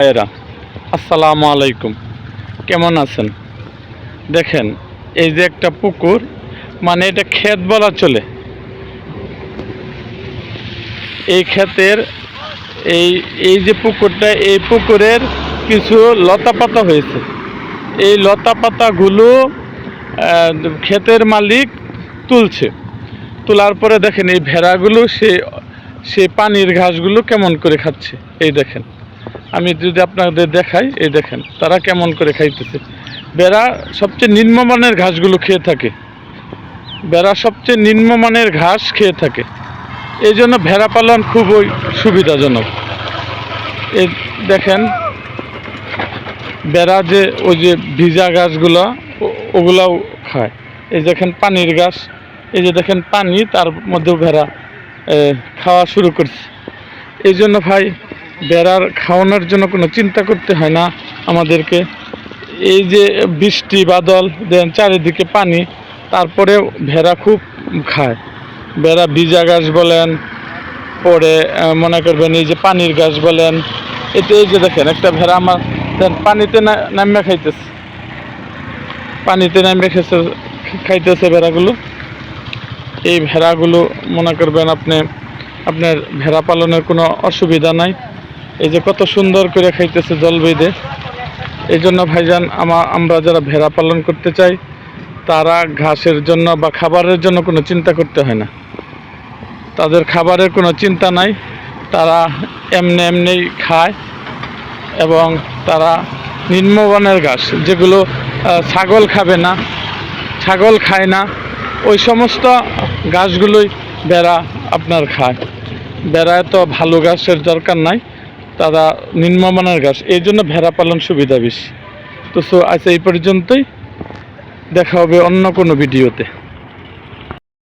ভাইয়েরা, আসসালামু আলাইকুম। কেমন আছেন? দেখেন, এই যে একটা পুকুর মানে এটা ক্ষেত বলা চলে। এই ক্ষেতের, এই এই যে পুকুরটা, এই পুকুরের কিছু লতা পাতা হয়েছে। এই লতা পাতাগুলো ক্ষেতের মালিক তুলছে। তোলার পরে দেখেন, এই ভেড়াগুলো সে সে পানির ঘাসগুলো কেমন করে খাচ্ছে। এই দেখেন। আমি যদি আপনাদের দেখাই, এই দেখেন, তারা কেমন করে খাইতেছে। বেড়া সবচেয়ে নিম্নমানের ঘাসগুলো খেয়ে থাকে। বেড়া সবচেয়ে নিম্নমানের ঘাস খেয়ে থাকে। এই জন্য ভেড়া পালন খুবই সুবিধাজনক। এই দেখেন, বেড়া যে, ওই যে ভিজা গাছগুলো ওগুলাও খায়। এই দেখেন পানির গাছ এই যে দেখেন পানি, তার মধ্যেও ভেড়া খাওয়া শুরু করছে। এই জন্য ভাই বেড়ার খাওয়ানোর জন্য কোনো চিন্তা করতে হয় না আমাদেরকে। এই যে বৃষ্টি, বাদল, দেন চারিদিকে পানি তারপরে ভেড়া খুব খায়। বেড়া ভিজা গাছ বলেন, পরে মনে করবেন এই যে পানির গাছ বলেন, এতে এই যে দেখেন, একটা ভেড়া আমার, দেন পানিতে নামিয়ে খাইতেছে। পানিতে নামিয়ে খেছে, খাইতেছে ভেড়াগুলো। এই ভেড়াগুলো, মনে করবেন আপনি, আপনার ভেড়া পালনের কোনো অসুবিধা নাই। এই যে কত সুন্দর করে খাইতেছে জল বেঁধে এই জন্য ভাইজান, আমা আমরা যারা ভেড়া পালন করতে চাই, তারা ঘাসের জন্য বা খাবারের জন্য কোনো চিন্তা করতে হয় না। তাদের খাবারের কোনো চিন্তা নাই। তারা এমনি এমনিই খায় এবং তারা নিম্নমানের ঘাস, যেগুলো ছাগল খাবে না, ছাগল খায় না, ওই সমস্ত গাছগুলোই বেড়া আপনার খায়। বেড়ায় তো ভালো গাছের দরকার নাই। তারা নিম্নমানের গাছ এই জন্য ভেড়া পালন সুবিধা বেশি। তো সো আচ্ছা এই পর্যন্তই। দেখা হবে অন্য কোনো ভিডিওতে।